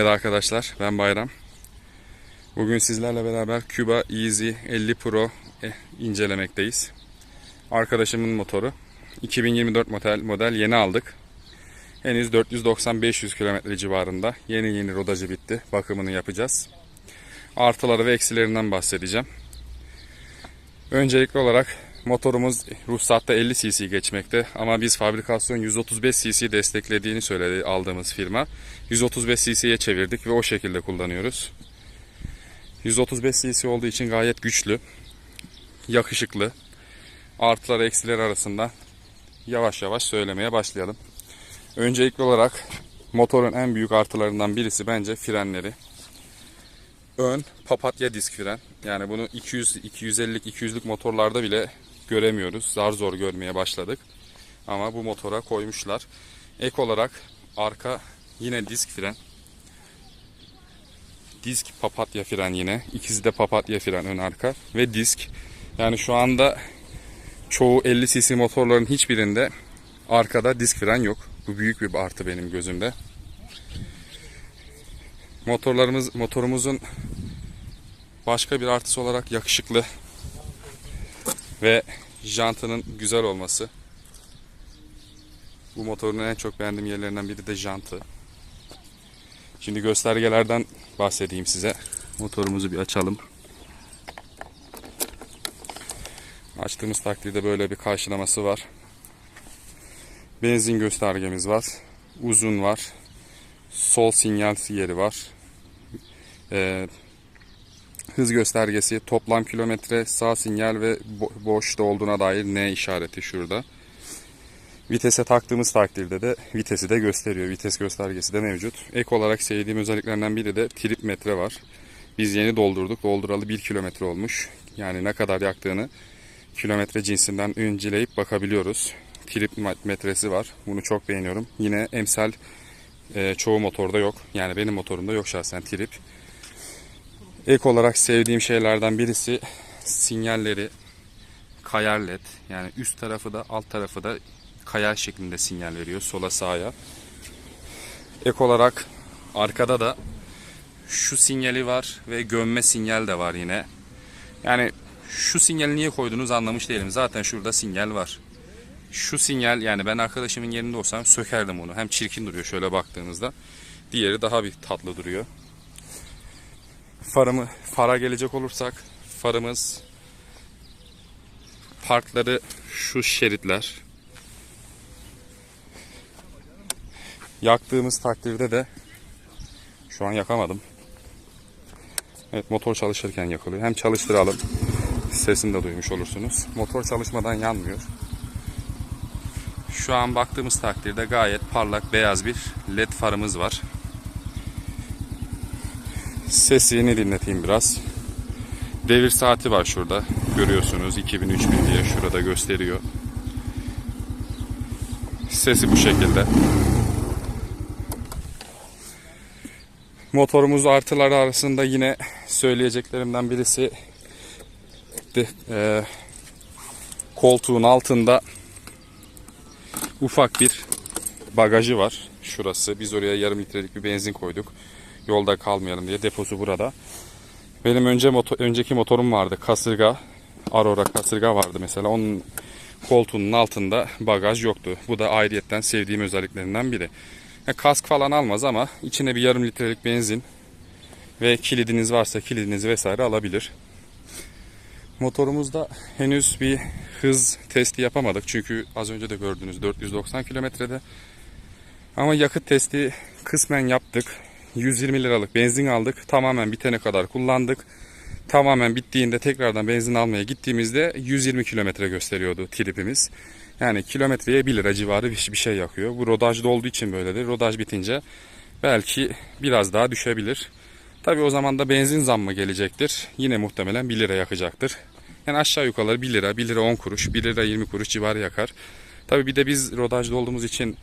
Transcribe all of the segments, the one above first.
Evet arkadaşlar ben Bayram. Bugün sizlerle beraber Cuba Easy 50 Pro eh, incelemekteyiz. Arkadaşımın motoru. 2024 model, yeni aldık. Henüz 490-500 kilometre civarında. Yeni yeni rodajı bitti. Bakımını yapacağız. Artıları ve eksilerinden bahsedeceğim. Öncelikli olarak motorumuz ruhsatta 50 cc geçmekte ama biz fabrikasyon 135 cc desteklediğini söyledi aldığımız firma. 135 cc'ye çevirdik ve o şekilde kullanıyoruz. 135 cc olduğu için gayet güçlü, yakışıklı. Artılar eksiler arasında yavaş yavaş söylemeye başlayalım. Öncelikli olarak motorun en büyük artılarından birisi bence frenleri. Ön papatya disk fren. Yani bunu 200 250'lik 200'lük motorlarda bile göremiyoruz. Zar zor görmeye başladık. Ama bu motora koymuşlar. Ek olarak arka yine disk fren. Disk papatya fren yine. İkisi de papatya fren ön arka ve disk. Yani şu anda çoğu 50 cc motorların hiçbirinde arkada disk fren yok. Bu büyük bir artı benim gözümde. Motorlarımız motorumuzun başka bir artısı olarak yakışıklı ve jantının güzel olması. Bu motorun en çok beğendiğim yerlerinden biri de jantı. Şimdi göstergelerden bahsedeyim size. Motorumuzu bir açalım. Açtığımız takdirde böyle bir karşılaması var. Benzin göstergemiz var. Uzun var. Sol sinyal yeri var. Ee, hız göstergesi, toplam kilometre, sağ sinyal ve bo- boşta olduğuna dair N işareti şurada. Vitese taktığımız takdirde de vitesi de gösteriyor. Vites göstergesi de mevcut. Ek olarak sevdiğim özelliklerinden biri de trip metre var. Biz yeni doldurduk. Dolduralı 1 kilometre olmuş. Yani ne kadar yaktığını kilometre cinsinden inceleyip bakabiliyoruz. Trip metresi var. Bunu çok beğeniyorum. Yine emsal e, çoğu motorda yok. Yani benim motorumda yok şahsen trip. Ek olarak sevdiğim şeylerden birisi sinyalleri kayar led. Yani üst tarafı da alt tarafı da kayar şeklinde sinyal veriyor sola sağa. Ek olarak arkada da şu sinyali var ve gömme sinyal de var yine. Yani şu sinyali niye koydunuz anlamış değilim. Zaten şurada sinyal var. Şu sinyal yani ben arkadaşımın yerinde olsam sökerdim onu. Hem çirkin duruyor şöyle baktığınızda. Diğeri daha bir tatlı duruyor. Farımı, fara gelecek olursak farımız parkları şu şeritler. Yaktığımız takdirde de şu an yakamadım. Evet motor çalışırken yakılıyor. Hem çalıştıralım. Sesini de duymuş olursunuz. Motor çalışmadan yanmıyor. Şu an baktığımız takdirde gayet parlak beyaz bir led farımız var. Sesini dinleteyim biraz. Devir saati var şurada. Görüyorsunuz 2000-3000 diye şurada gösteriyor. Sesi bu şekilde. Motorumuz artıları arasında yine söyleyeceklerimden birisi e, koltuğun altında ufak bir bagajı var. Şurası. Biz oraya yarım litrelik bir benzin koyduk. Yolda kalmayalım diye. Deposu burada. Benim önce motor, önceki motorum vardı. Kasırga. Aurora kasırga vardı mesela. Onun koltuğunun altında bagaj yoktu. Bu da ayrıyetten sevdiğim özelliklerinden biri. Ya kask falan almaz ama içine bir yarım litrelik benzin ve kilidiniz varsa kilidinizi vesaire alabilir. Motorumuzda henüz bir hız testi yapamadık. Çünkü az önce de gördünüz 490 kilometrede. Ama yakıt testi kısmen yaptık. 120 liralık benzin aldık. Tamamen bitene kadar kullandık. Tamamen bittiğinde tekrardan benzin almaya gittiğimizde 120 kilometre gösteriyordu tripimiz. Yani kilometreye 1 lira civarı bir bir şey yakıyor. Bu rodajda olduğu için böyledir. Rodaj bitince belki biraz daha düşebilir. Tabi o zaman da benzin zammı gelecektir. Yine muhtemelen 1 lira yakacaktır. Yani aşağı yukarı 1 lira, 1 lira 10 kuruş, 1 lira 20 kuruş civarı yakar. Tabi bir de biz rodajda olduğumuz için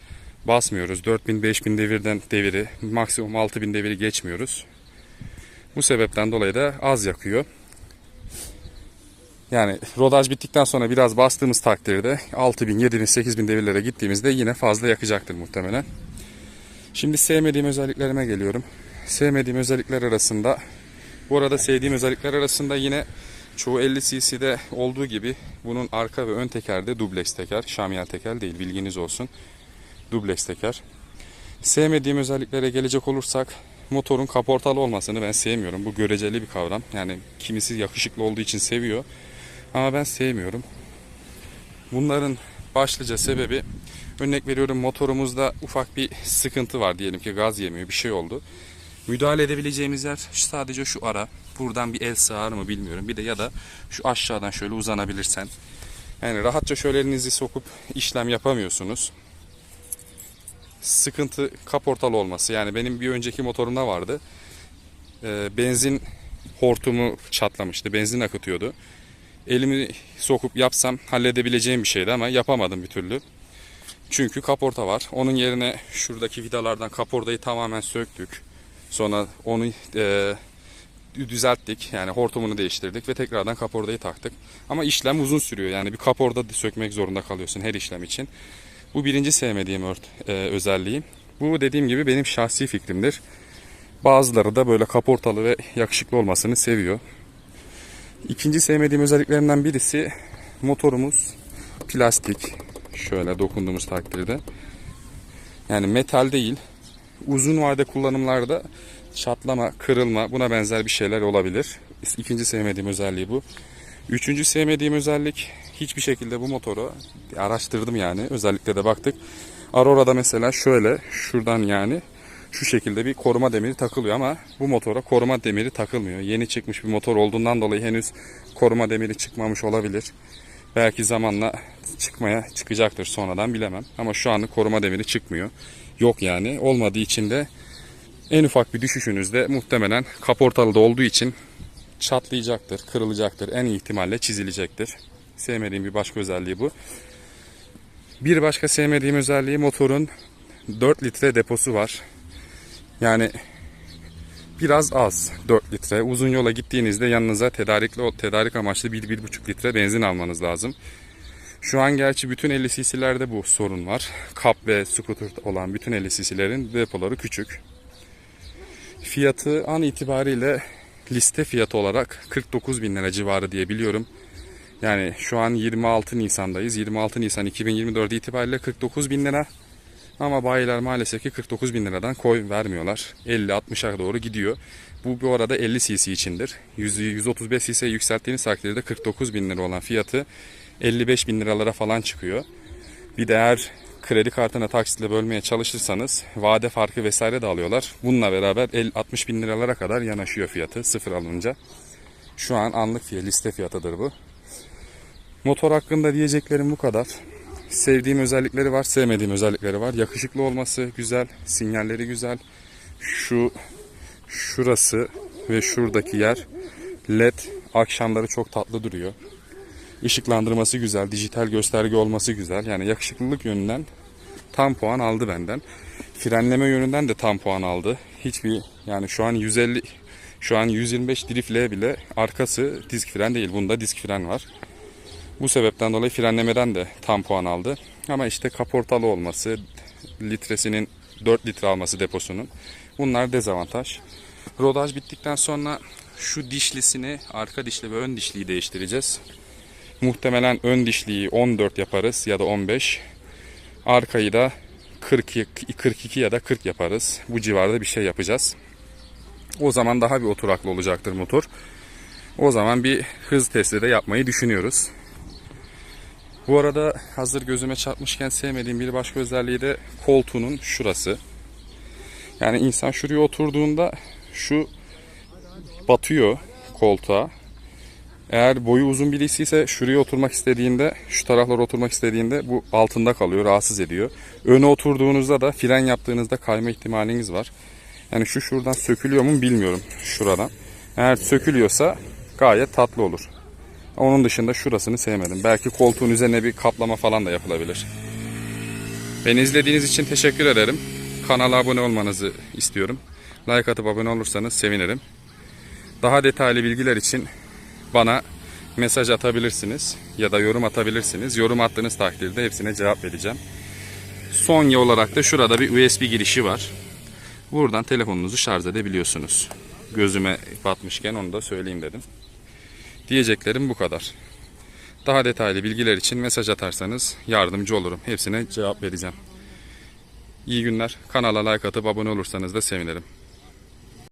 basmıyoruz. 4000-5000 devirden deviri, maksimum 6000 deviri geçmiyoruz. Bu sebepten dolayı da az yakıyor. Yani rodaj bittikten sonra biraz bastığımız takdirde 6000, 7000, 8000 devirlere gittiğimizde yine fazla yakacaktır muhtemelen. Şimdi sevmediğim özelliklerime geliyorum. sevmediğim özellikler arasında bu arada sevdiğim özellikler arasında yine çoğu 50 cc'de olduğu gibi bunun arka ve ön tekerde dubleks teker. Şamiyel teker değil bilginiz olsun. Dubleks teker. Sevmediğim özelliklere gelecek olursak motorun kaportalı olmasını ben sevmiyorum. Bu göreceli bir kavram. Yani kimisi yakışıklı olduğu için seviyor. Ama ben sevmiyorum. Bunların başlıca sebebi örnek veriyorum motorumuzda ufak bir sıkıntı var diyelim ki gaz yemiyor bir şey oldu. Müdahale edebileceğimiz yer sadece şu ara. Buradan bir el sığar mı bilmiyorum. Bir de ya da şu aşağıdan şöyle uzanabilirsen. Yani rahatça şöyle elinizi sokup işlem yapamıyorsunuz. Sıkıntı kaportalı olması. Yani benim bir önceki motorumda vardı. Ee, benzin hortumu çatlamıştı. Benzin akıtıyordu. Elimi sokup yapsam halledebileceğim bir şeydi ama yapamadım bir türlü. Çünkü kaporta var. Onun yerine şuradaki vidalardan kaportayı tamamen söktük. Sonra onu e, düzelttik. Yani hortumunu değiştirdik ve tekrardan kaportayı taktık. Ama işlem uzun sürüyor. Yani bir kaporta sökmek zorunda kalıyorsun her işlem için. Bu birinci sevmediğim ört, e, özelliği. Bu dediğim gibi benim şahsi fikrimdir. Bazıları da böyle kaportalı ve yakışıklı olmasını seviyor. İkinci sevmediğim özelliklerinden birisi motorumuz plastik. Şöyle dokunduğumuz takdirde. Yani metal değil. Uzun vade kullanımlarda çatlama, kırılma buna benzer bir şeyler olabilir. İkinci sevmediğim özelliği bu. Üçüncü sevmediğim özellik hiçbir şekilde bu motoru araştırdım yani. Özellikle de baktık. Aurora'da mesela şöyle şuradan yani şu şekilde bir koruma demiri takılıyor ama bu motora koruma demiri takılmıyor. Yeni çıkmış bir motor olduğundan dolayı henüz koruma demiri çıkmamış olabilir. Belki zamanla çıkmaya çıkacaktır sonradan bilemem. Ama şu anlık koruma demiri çıkmıyor. Yok yani. Olmadığı için de en ufak bir düşüşünüzde muhtemelen kaportalı da olduğu için çatlayacaktır, kırılacaktır. En ihtimalle çizilecektir. Sevmediğim bir başka özelliği bu. Bir başka sevmediğim özelliği motorun 4 litre deposu var. Yani biraz az 4 litre. Uzun yola gittiğinizde yanınıza tedarikli tedarik amaçlı 1-1,5 litre benzin almanız lazım. Şu an gerçi bütün 50 cc'lerde bu sorun var. Kap ve scooter olan bütün 50 cc'lerin depoları küçük. Fiyatı an itibariyle liste fiyatı olarak 49 bin lira civarı diye biliyorum. Yani şu an 26 Nisan'dayız. 26 Nisan 2024 itibariyle 49 bin lira. Ama bayiler maalesef ki 49 bin liradan koy vermiyorlar. 50-60'a doğru gidiyor. Bu bu arada 50 cc içindir. 100, 135 cc yükselttiğiniz takdirde 49 bin lira olan fiyatı 55 bin liralara falan çıkıyor. Bir de eğer kredi kartına taksitle bölmeye çalışırsanız vade farkı vesaire de alıyorlar. Bununla beraber 50, 60 bin liralara kadar yanaşıyor fiyatı sıfır alınca. Şu an anlık fiyat, liste fiyatıdır bu. Motor hakkında diyeceklerim bu kadar. Sevdiğim özellikleri var, sevmediğim özellikleri var. Yakışıklı olması güzel, sinyalleri güzel. Şu şurası ve şuradaki yer led akşamları çok tatlı duruyor. Işıklandırması güzel, dijital gösterge olması güzel. Yani yakışıklılık yönünden tam puan aldı benden. Frenleme yönünden de tam puan aldı. Hiçbir yani şu an 150 şu an 125 drift L bile arkası disk fren değil. Bunda disk fren var. Bu sebepten dolayı frenlemeden de tam puan aldı. Ama işte kaportalı olması, litresinin 4 litre alması deposunun bunlar dezavantaj. Rodaj bittikten sonra şu dişlisini, arka dişli ve ön dişliyi değiştireceğiz. Muhtemelen ön dişliyi 14 yaparız ya da 15. Arkayı da 42, 42 ya da 40 yaparız. Bu civarda bir şey yapacağız. O zaman daha bir oturaklı olacaktır motor. O zaman bir hız testi de yapmayı düşünüyoruz. Bu arada hazır gözüme çarpmışken sevmediğim bir başka özelliği de koltuğunun şurası. Yani insan şuraya oturduğunda şu batıyor koltuğa. Eğer boyu uzun birisi ise şuraya oturmak istediğinde, şu taraflara oturmak istediğinde bu altında kalıyor, rahatsız ediyor. Öne oturduğunuzda da fren yaptığınızda kayma ihtimaliniz var. Yani şu şuradan sökülüyor mu bilmiyorum şuradan. Eğer sökülüyorsa gayet tatlı olur. Onun dışında şurasını sevmedim. Belki koltuğun üzerine bir kaplama falan da yapılabilir. Beni izlediğiniz için teşekkür ederim. Kanala abone olmanızı istiyorum. Like atıp abone olursanız sevinirim. Daha detaylı bilgiler için bana mesaj atabilirsiniz ya da yorum atabilirsiniz. Yorum attığınız takdirde hepsine cevap vereceğim. Son olarak da şurada bir USB girişi var. Buradan telefonunuzu şarj edebiliyorsunuz. Gözüme batmışken onu da söyleyeyim dedim. Diyeceklerim bu kadar. Daha detaylı bilgiler için mesaj atarsanız yardımcı olurum. Hepsine cevap vereceğim. İyi günler. Kanala like atıp abone olursanız da sevinirim.